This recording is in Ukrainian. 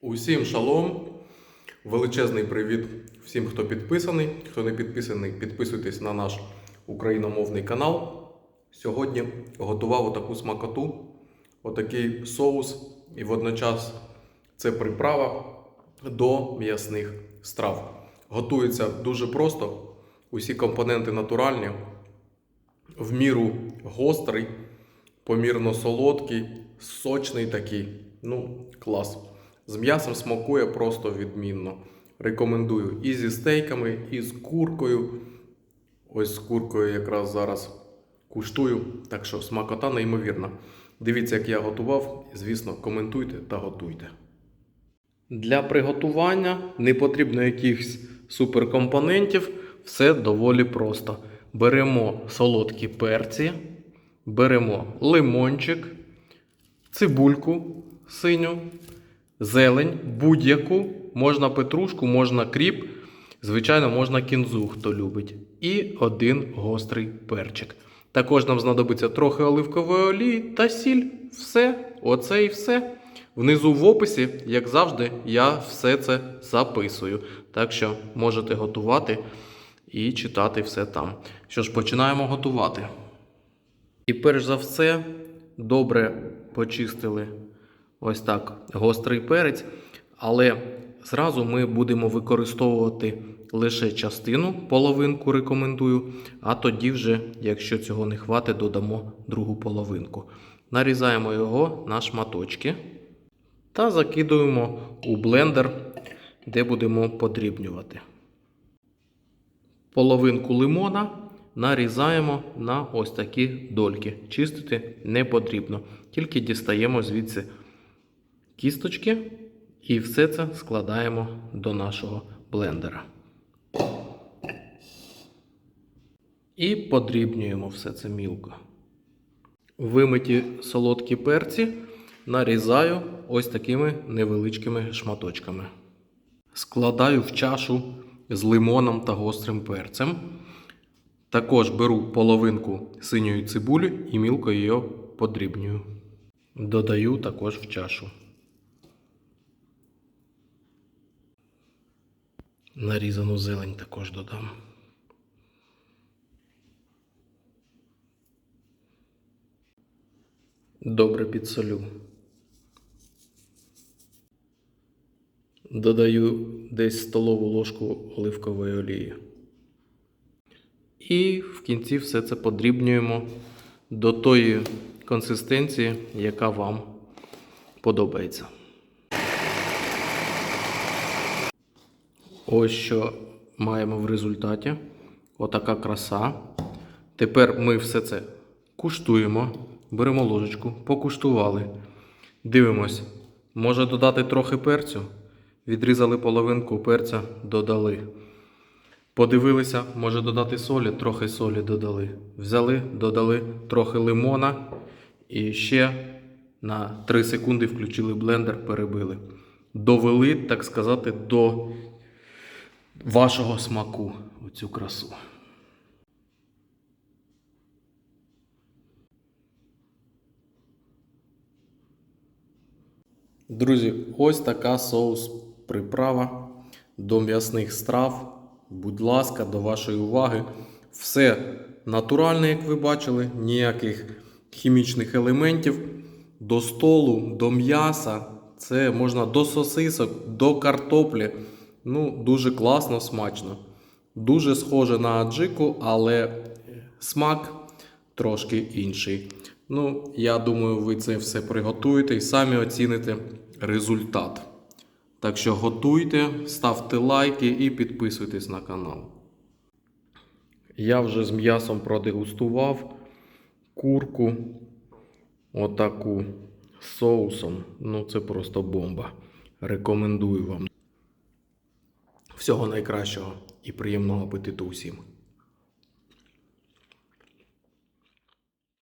Усім шалом! Величезний привіт всім, хто підписаний. Хто не підписаний, підписуйтесь на наш україномовний канал. Сьогодні готував отаку смакоту, отакий соус, і водночас це приправа до м'ясних страв. Готується дуже просто. Усі компоненти натуральні, в міру гострий, помірно солодкий, сочний такий. Ну, клас. З м'ясом смакує просто відмінно. Рекомендую і зі стейками, і з куркою. Ось з куркою якраз зараз куштую. Так що смакота неймовірна. Дивіться, як я готував. Звісно, коментуйте та готуйте. Для приготування не потрібно якихось суперкомпонентів. Все доволі просто. Беремо солодкі перці, беремо лимончик, цибульку синю, зелень, будь-яку, можна петрушку, можна кріп, звичайно, можна кінзу, хто любить. І один гострий перчик. Також нам знадобиться трохи оливкової олії та сіль. Все, оце і все. Внизу в описі, як завжди, я все це записую. Так що можете готувати і читати все там. Що ж, починаємо готувати. І перш за все, добре почистили ось так гострий перець, але зразу ми будемо використовувати лише частину, половинку рекомендую, а тоді вже, якщо цього не хватить, додамо другу половинку. Нарізаємо його на шматочки та закидуємо у блендер, де будемо подрібнювати. Половинку лимона нарізаємо на ось такі дольки. Чистити не потрібно. Тільки дістаємо звідси кісточки і все це складаємо до нашого блендера. І подрібнюємо все це мілко. Вимиті солодкі перці нарізаю ось такими невеличкими шматочками. Складаю в чашу з лимоном та гострим перцем. Також беру половинку синьої цибулі і мілко її подрібнюю. Додаю також в чашу. Нарізану зелень також додам. Добре підсолю. Додаю десь столову ложку оливкової олії. І в кінці все це подрібнюємо до тої консистенції, яка вам подобається. Ось що маємо в результаті. Отака краса. Тепер ми все це куштуємо. Беремо ложечку, покуштували. Дивимось, може додати трохи перцю. Відрізали половинку перця, додали. Подивилися, може додати солі, трохи солі додали. Взяли, додали трохи лимона і ще на 3 секунди включили блендер, перебили. Довели, так сказати, до вашого смаку оцю красу. Друзі, ось така соус приправа до м'ясних страв. Будь ласка, до вашої уваги. Все натуральне, як ви бачили, ніяких хімічних елементів. До столу, до м'яса. Це можна до сосисок, до картоплі. Ну, дуже класно, смачно. Дуже схоже на аджику, але смак трошки інший. Ну, я думаю, ви це все приготуєте і самі оціните результат. Так що готуйте, ставте лайки і підписуйтесь на канал. Я вже з м'ясом продегустував курку отаку з соусом. Ну, це просто бомба. Рекомендую вам. Всього найкращого і приємного апетиту усім.